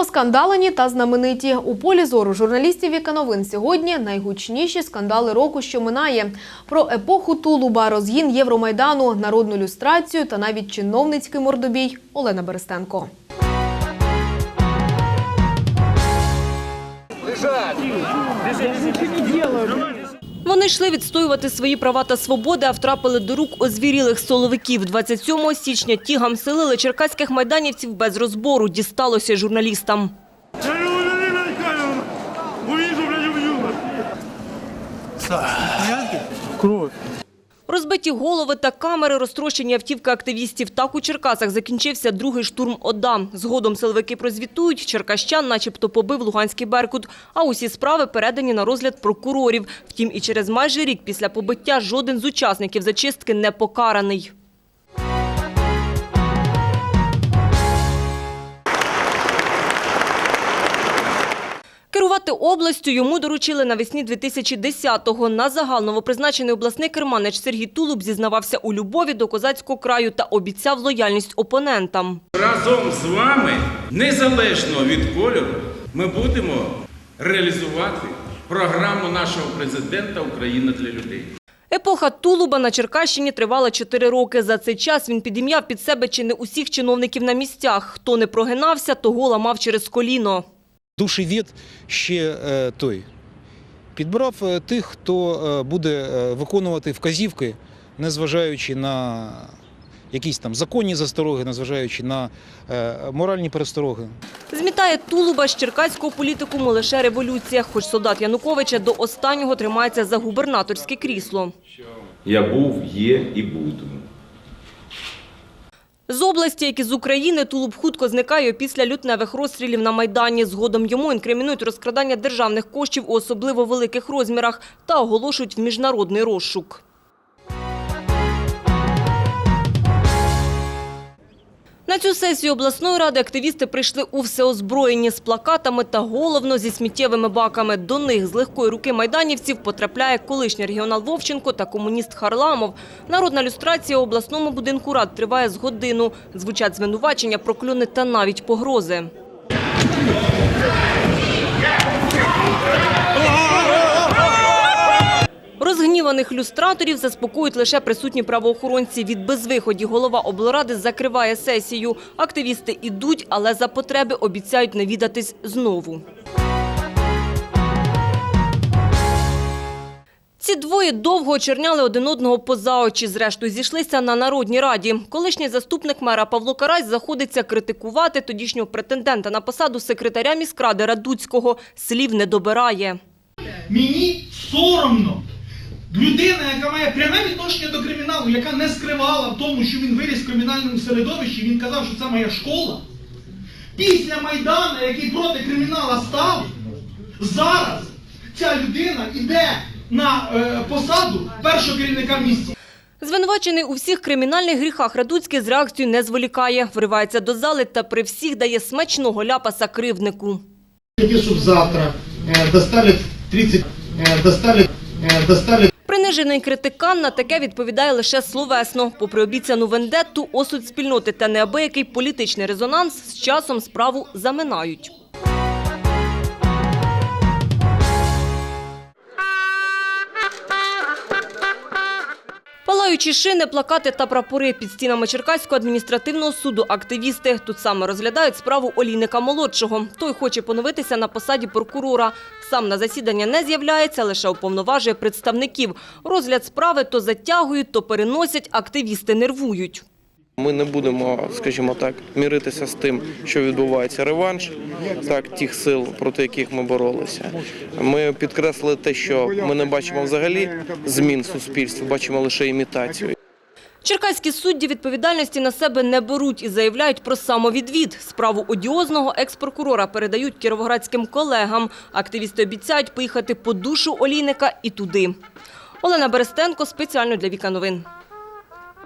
Оскандалені та знамениті. У полі зору журналістів Віка новин сьогодні найгучніші скандали року, що минає. Про епоху Тулуба, розгін Євромайдану, народну люстрацію та навіть чиновницький мордобій Олена Берестенко. Вони йшли відстоювати свої права та свободи, а втрапили до рук озвірілих соловиків. 27 січня ті гамселили черкаських майданівців без розбору. Дісталося журналістам. Кровь. Розбиті голови та камери, розтрощені автівки активістів. Так у Черкасах закінчився другий штурм ОДА. Згодом силовики прозвітують, черкащан начебто побив Луганський Беркут. А усі справи передані на розгляд прокурорів. Втім, і через майже рік після побиття жоден з учасників зачистки не покараний. Керувати областю йому доручили навесні 2010-го. На загал новопризначений обласний керманич Сергій Тулуб зізнавався у любові до козацького краю та обіцяв лояльність опонентам. Разом з вами, незалежно від кольору, ми будемо реалізувати програму нашого президента Україна для людей. Епоха Тулуба на Черкащині тривала чотири роки. За цей час він підім'яв під себе чи не усіх чиновників на місцях. Хто не прогинався, того ламав через коліно. Душевід ще е, той підбирав е, тих, хто е, буде виконувати вказівки, незважаючи на якісь там законні застороги, незважаючи на моральні перестороги. Змітає Тулуба з черкаського політикуму лише революція, хоч солдат Януковича до останнього тримається за губернаторське крісло. Я був, є і буду. З області, як і з України, Тулуб хутко зникає після лютневих розстрілів на Майдані. Згодом йому інкримінують розкрадання державних коштів у особливо великих розмірах та оголошують в міжнародний розшук. На цю сесію обласної ради активісти прийшли у всеозброєнні з плакатами та головно зі сміттєвими баками. До них з легкої руки майданівців потрапляє колишній регіонал Вовченко та комуніст Харламов. Народна люстрація у обласному будинку рад триває з годину. Звучать звинувачення, прокльони та навіть погрози. Розгніваних люстраторів заспокоюють лише присутні правоохоронці. Від безвиході голова облради закриває сесію. Активісти ідуть, але за потреби обіцяють навідатись знову. Ці двоє довго очерняли один одного поза очі. Зрештою, зійшлися на Народній раді. Колишній заступник мера Павло Карась заходиться критикувати тодішнього претендента на посаду секретаря міськради Радуцького. Слів не добирає. Мені соромно. Людина, яка має пряме відношення до криміналу, яка не скривала в тому, що він виріс в кримінальному середовищі, він казав, що це моя школа. Після Майдана, який проти кримінала став, зараз ця людина йде на е, посаду першого керівника місця. Звинувачений у всіх кримінальних гріхах Радуцький з реакцією не зволікає. Вривається до зали та при всіх дає смачного ляпаса кривднику. Завтра е, достали 30, е, достали, достали критикан на таке відповідає лише словесно. Попри обіцяну вендетту, осуд спільноти та неабиякий політичний резонанс з часом справу заминають. Палаючі шини, плакати та прапори під стінами Черкаського адміністративного суду активісти. Тут саме розглядають справу Олійника Молодшого. Той хоче поновитися на посаді прокурора. Сам на засідання не з'являється, лише уповноважує представників. Розгляд справи то затягують, то переносять, активісти нервують. Ми не будемо, скажімо так, міритися з тим, що відбувається реванш так тих сил, проти яких ми боролися. Ми підкреслили те, що ми не бачимо взагалі змін в суспільстві, бачимо лише імітацію. Черкаські судді відповідальності на себе не беруть і заявляють про самовідвід. Справу одіозного екс-прокурора передають кіровоградським колегам. Активісти обіцяють поїхати по душу олійника і туди. Олена Берестенко спеціально для Віка Новин.